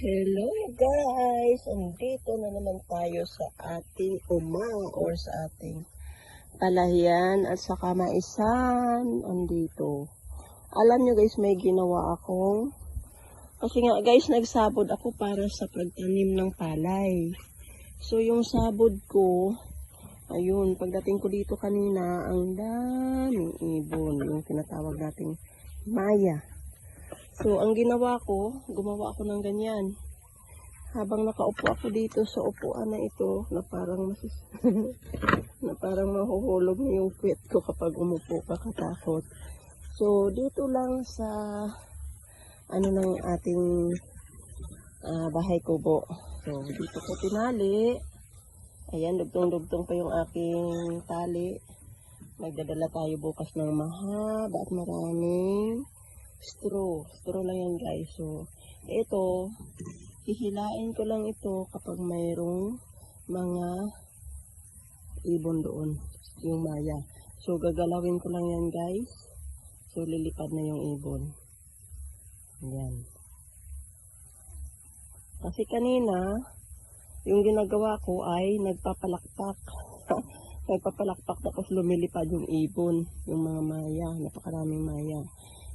Hello guys! Andito na naman tayo sa ating umang or sa ating palahian at saka maisan. Andito. Alam nyo guys, may ginawa akong kasi nga guys, nagsabod ako para sa pagtanim ng palay. So yung sabod ko, ayun, pagdating ko dito kanina, ang daming ibon. Yung tinatawag nating maya. So, ang ginawa ko, gumawa ako ng ganyan. Habang nakaupo ako dito sa upuan na ito, na parang masis na parang mahuhulog na yung kwet ko kapag umupo ka katakot. So, dito lang sa ano ng ating ah, bahay kubo. So, dito ko tinali. Ayan, dugtong-dugtong pa yung aking tali. Magdadala tayo bukas ng mahaba at maraming straw. Straw lang yan guys. So, ito, hihilain ko lang ito kapag mayroong mga ibon doon. Yung maya. So, gagalawin ko lang yan guys. So, lilipad na yung ibon. Yan. Kasi kanina, yung ginagawa ko ay nagpapalakpak. nagpapalakpak tapos lumilipad yung ibon, yung mga maya, napakaraming maya.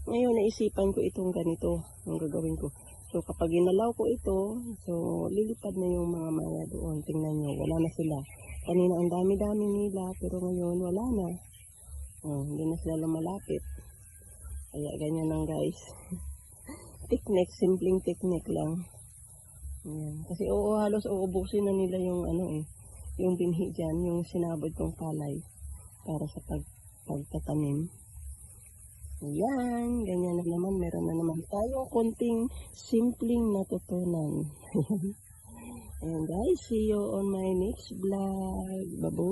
Ngayon, naisipan ko itong ganito, ang gagawin ko. So, kapag ginalaw ko ito, so, lilipad na yung mga maya doon. Tingnan nyo, wala na sila. Kanina, ang dami-dami nila, pero ngayon, wala na. Oh, hindi na sila lumalapit. Kaya, ganyan lang guys. technique, simpleng technique lang. Ayan. Kasi, oo, halos uubusin na nila yung, ano eh, yung binhi dyan, yung sinabod kong palay para sa pag, pagtatanim. Ayan, ganyan na naman. Meron na naman tayong konting simpleng natutunan. Ayan guys, see you on my next vlog. Babu!